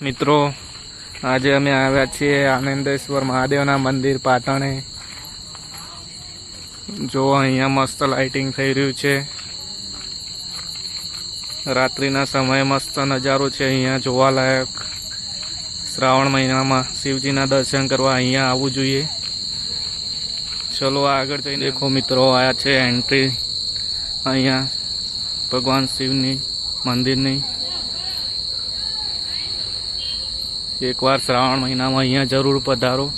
મિત્રો, આજે અમે આવ્યા છીએ આનંદેશ્વર મહાદેવના મંદિર પાટણે. જો અહીંયા મસ્ત લાઇટિંગ થઈ રહ્યું છે. રાત્રિના સમયે મસ્ત નજારો છે અહીંયા જોવાલાયક. શ્રાવણ મહિનામાં શિવજીના દર્શન કરવા અહીંયા આવવું જોઈએ. ચલો આગળ જઈને દેખો મિત્રો આયા છે એન્ટ્રી અહીંયા ભગવાન શિવની મંદિરની એકવાર શ્રાવણ મહિનામાં અહીંયા જરૂર પધારો.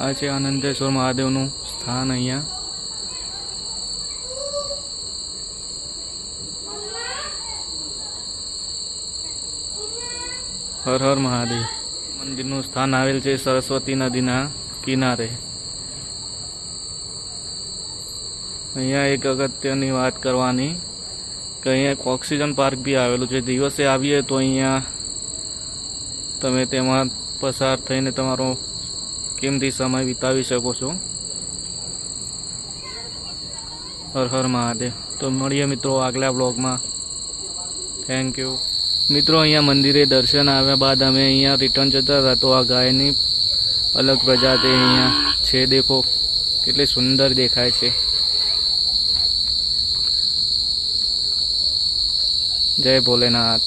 આ છે આનંદેશ્વર મહાદેવનું સ્થાન અહીંયા. હર હર મહાદેવ. મંદિરનું સ્થાન આવેલ છે સરસ્વતી નદીના કિનારે. અહીંયા એક અગત્યની વાત કરવાની કે અહીંયા એક ઓક્સિજન પાર્ક બી આવેલું છે. દિવસે આવીએ તો અહીંયા તમે તેમાં પસાર થઈને તમારો કિંમતી સમય વિતાવી શકો છો? હર હર મહાદેવ. તો મળીએ મિત્રો આગલા બ્લોગમાં થેન્ક યુ મિત્રો અહીંયા મંદિરે દર્શન આવ્યા બાદ અમે અહીંયા રિટર્ન જતા હતા તો આ ગાયની અલગ પ્રજાતિ અહીંયા છે. દેખો, કેટલી સુંદર દેખાય છે. જય ભોલેનાથ.